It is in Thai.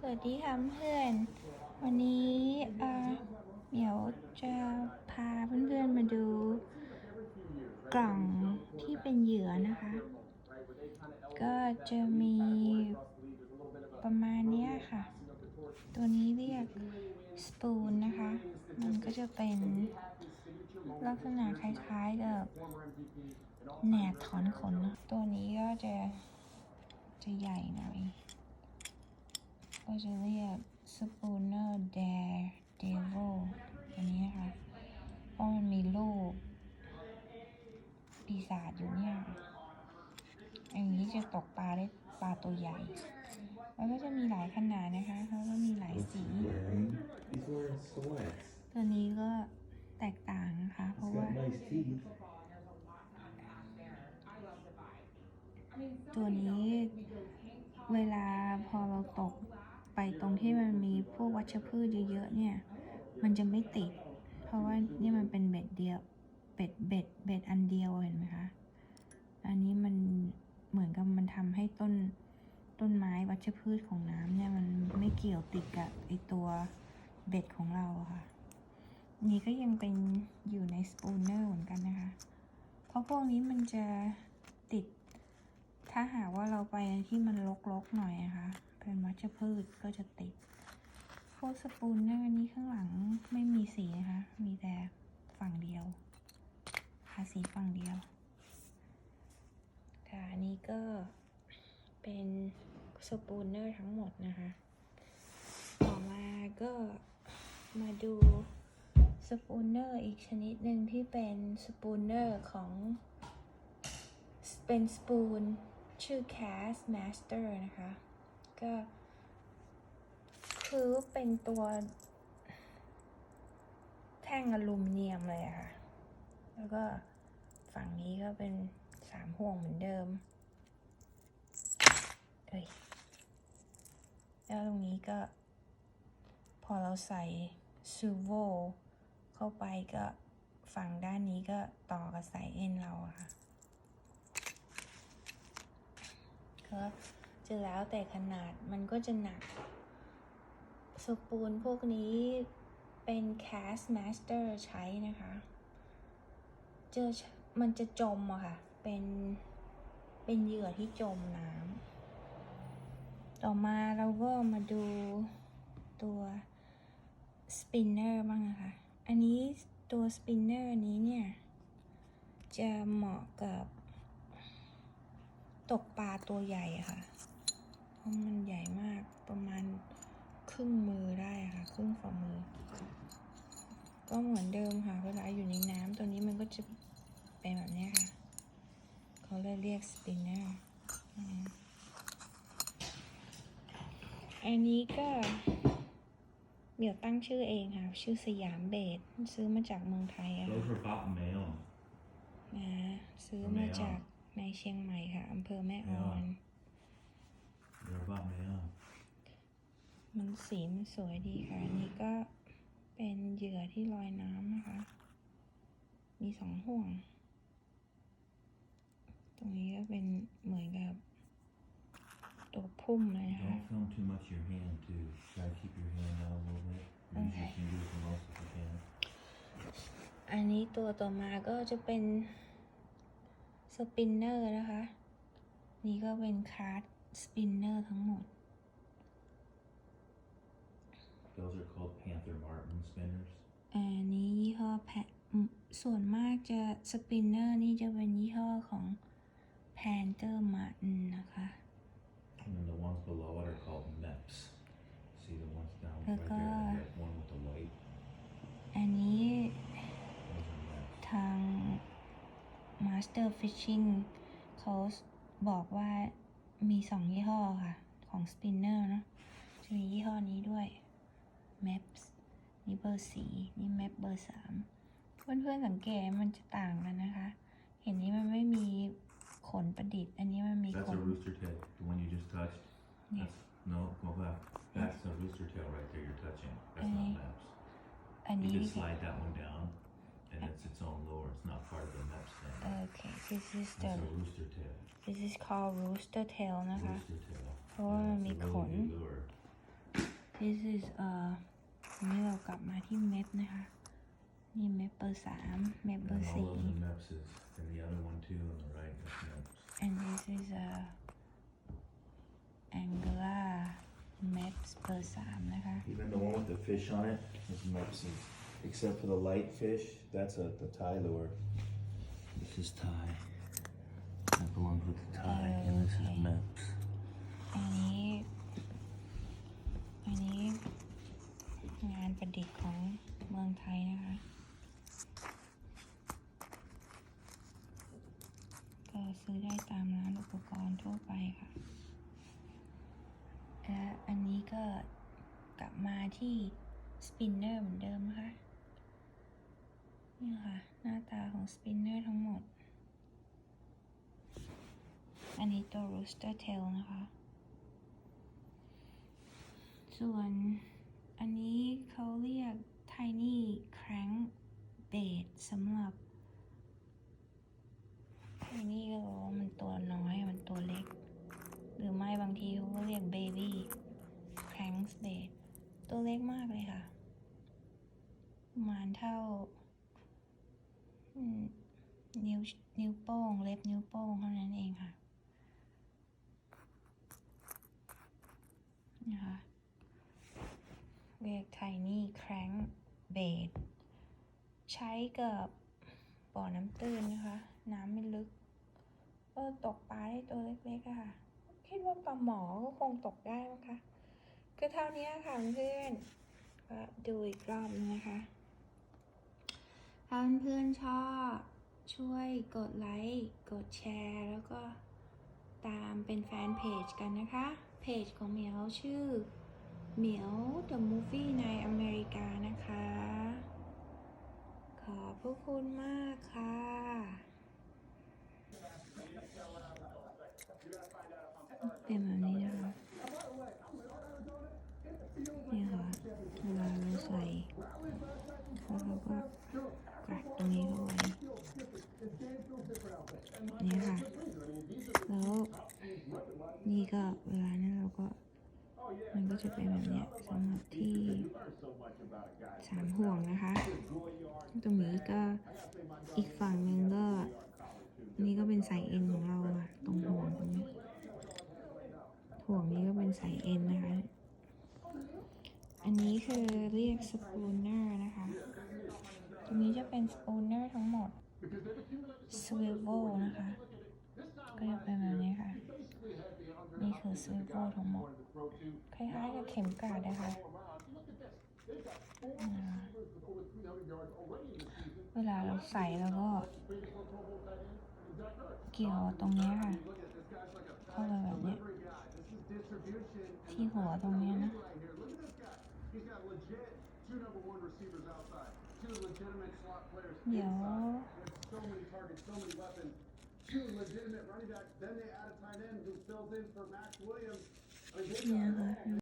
สวัสดีค่ะเพื่อน วันนี้เอ่อเหมียวจะพาเพื่อนๆมาดูกล่องที่เป็นเหยื่อนะคะ ก็จะมีประมาณนี้ค่ะ ตัวนี้เรียกสปูนนะคะ มันก็จะเป็นลักษณะคล้ายๆกับแหนบถอนขน ตัวนี้ก็จะจะใหญ่หน่อย ก็จะเรียก Spooner Dare Devil อันนี้นะคะเพราะมันมีลูกปีศาจอยู่เนี่ยค่ะอันนี้จะตกปลาได้ปลาตัวใหญ่แล้วก็จะมีหลายขนาดนะคะแล้วก็มีหลาย What's สี he wearing? He's wearing sweats. ตัวนี้ก็แตกต่างนะคะ เพ He's ราะว่า got nice teeth. ตัวนี้เวลาพอเราตก ไปตรงที่มันมีพวกวัชพืชเยอะๆเนี่ย มันจะไม่ติด เพราะว่านี่มันเป็นเบ็ดเดียวเบ็ดเบ็ดเบ็ดอันเดียวเห็นไหมคะ อันนี้มันเหมือนกับมันทำให้ต้นต้นไม้วัชพืชของน้ำเนี่ยมันไม่เกี่ยวติดกับไอตัวเบ็ดของเราค่ะ นี่ก็ยังเป็นอยู่ในสปูนเนอร์เหมือนกันนะคะ เพราะพวกนี้มันจะติด ถ้าหากว่าเราไปที่มันรกๆหน่อยนะคะ เป็นวัชพืชก็จะติดพวกสปูนเนอร์นี้ข้างหลังไม่มีสีนะคะ มีแต่ฝั่งเดียวทาสีฝั่งเดียวค่ะอันนี้ก็เป็นสปูนเนอร์ทั้งหมดนะคะ ต่อมาก็มาดูสปูนเนอร์อีกชนิดหนึ่งที่เป็นสปูนเนอร์ของเป็นสปูนชื่อ Cast Master นะคะ ก็คือเป็นตัวแท่งอลูมิเนียมเลยค่ะ แล้วก็ฝั่งนี้ก็เป็นสามห่วงเหมือนเดิม เอ้ย แล้วตรงนี้ก็ พอเราใส่ซูโวเข้าไปก็ฝั่งด้านนี้ก็ต่อกับสายเอ็นเราอะค่ะก็ จะแล้วแต่ขนาดมันก็จะหนัก สปูนพวกนี้เป็น Cast Master ใช้นะคะ เจอมันจะจมอะค่ะ เป็น เป็นเหยื่อที่จมน้ำ ต่อมาเราก็มาดูตัว Spinner บ้างนะคะ อันนี้ตัว Spinner นี้เนี่ย จะเหมาะกับตกปลาตัวใหญ่ค่ะ ราะมันใหญ่มากประมาณครึ่งมือได้อะค่ะ ครึ่งฝ่ามือ ก็เหมือนเดิมค่ะ เวลาอยู่ในน้ำตัวนี้มันก็จะเป็นแบบเนี้ยค่ะ เขาเลยเรียกสปินเนอร์อันนี้ก็เดี๋ยวตั้งชื่อเองค่ะ ชื่อสยามเบดซื้อมาจากเมืองไทยอะค่ะ Those were bought in Mayo. นะซื้อมาจากในเชียงใหม่ค่ะอำเภอแม่ออน They were bought in Mayo. มันสีมันสวยดีค่ะ อันนี้ก็เป็นเหยื่อที่ลอยน้ำนะคะ มีสองห่วง ตรงนี้ก็เป็นเหมือนกับตัวพุ่มเลยนะคะ Don't film too much your hand too. Try to keep your hand out a little bit. Use Okay. your fingers the most if you can. อันนี้ตัวต่อมาก็จะเป็นสปินเนอร์นะคะ นี่ก็เป็นคาร์ด สปินเนอร์ทั้งหมด Those are called Panther Martin spinners. อันนี้ยี่ห้อแพอืมส่วนมากจะสปินเนอร์นี่จะเป็นยี่ห้อของ Panther Martin นะคะ And then the ones below it are called MEPS. See the ones down right Look there, up. the red one with the white. อันนี้ Those are MEPS. ทาง Master Fishing เขาบอกว่า มีสองยี่ห้อค่ะ ของ Spinner เนอะจะมียี่ห้อนี้ด้วย Maps นี่เบอร์สีนี่ Map เบอร์สามเพื่อนๆสังเกตมันจะต่างกันนะคะ เห็นนี้มันไม่มีขนประดิษฐ์ อันนี้มันมี That's ข a น rooster tail, the one you just touched. Yeah. That's, no, go back. That's a rooster tail right there you're touching. That's Okay. not MEPS. อัน You นี้ just slide that one down, and it's its own lure. It's not part of the MEPS thing. โอเค this is the It's a rooster tail. this is called rooster tail นะคะ Rooster tail. เพราะว่ามัน Yeah, มี it's a ข really น good lure. this is เอ่อวันนี้เรากลับมาที่เมปนะคะ นี่เมปเบอร์สามเมปเบอ And ร์ all สี่ those are MEPS's. And the other one too on the right is MEPS. and this is a Anguilla Maps เบอร์สามนะคะ Even the one with the fish on it is MEPS's. Except for the light fish, that's a the Thai lure. This is Thai. That belongs with the Thai. And this is Okay. MEPS. อันนี้ อันนี้ งานประดิษฐ์ของเมืองไทยนะคะ ก็ซื้อได้ตามร้านอุปกรณ์ทั่วไปค่ะ และอันนี้ก็กลับมาที่สปินเนอร์เหมือนเดิมนะคะ นี่ค่ะ หน้าตาของสปินเนอร์ทั้งหมด อันนี้ตัว rooster tail นะคะ ส่วนอันนี้เขาเรียก tiny crank bait สำหรับ tiny ก็บอกว่ามันตัวน้อยมันตัวเล็ก หรือไม่บางทีเขาก็เรียก baby crank bait ตัวเล็กมากเลยค่ะ ประมาณเท่า นิ้วนิ้วโป้ง เล็บนิ้วโป้งเท่านั้นเองค่ะนะคะเรียก tiny crank bait ใช้กับบ่อน้ำตื้นนะคะ น้ำไม่ลึกก็ตกปลาได้ตัวเล็กๆค่ะ คิดว่าปลาหมอก็คงตกได้มั้งคะก็เท่านี้ค่ะเพื่อนก็ดูอีกรอบนึงนะคะ ถ้าเพื่อนๆชอบช่วยกดไลค์ กดแชร์ แล้วก็ตามเป็นแฟนเพจกันนะคะ เพจของเหมียวชื่อเหมียว The Movie ในอเมริกานะคะ ขอบพระคุณมากค่ะ เป็นแบบนี้ค่ะ เวลาเราใส่แล้วเราก็กรัดตรงนี้เข้าไว้นี่ค่ะ แล้ว นี่ก็เวลานั้นเราก็ มันก็จะเป็นแบบเนี้ยสำหรับที่สามห่วงนะคะ ตรงนี้ก็อีกฝั่งหนึ่งก็ นี่ก็เป็นสายเอ็นของเราอะตรงห่วงตรงนี้ห่วงนี้ก็เป็นสายเอ็นนะคะ อันนี้คือเรียกสปูนเนอร์นะคะ ตรงนี้จะเป็นสปูนเนอร์ทั้งหมดสวิเวลนะคะ ก็จะเป็นแบบนี้ค่ะ นี่คือสวิเวลทั้งหมด คล้ายๆกับเข็มกลัดนะคะอ่าเวลาเราใส่แล้วก็ เกี่ยวตรงนี้ค่ะเข้าไปแบบเนี้ยที่หัวตรงนี้นะเดี๋ยว two legitimate running backs. Then they add a tight end who fills in for Max Williams. Like, yeah,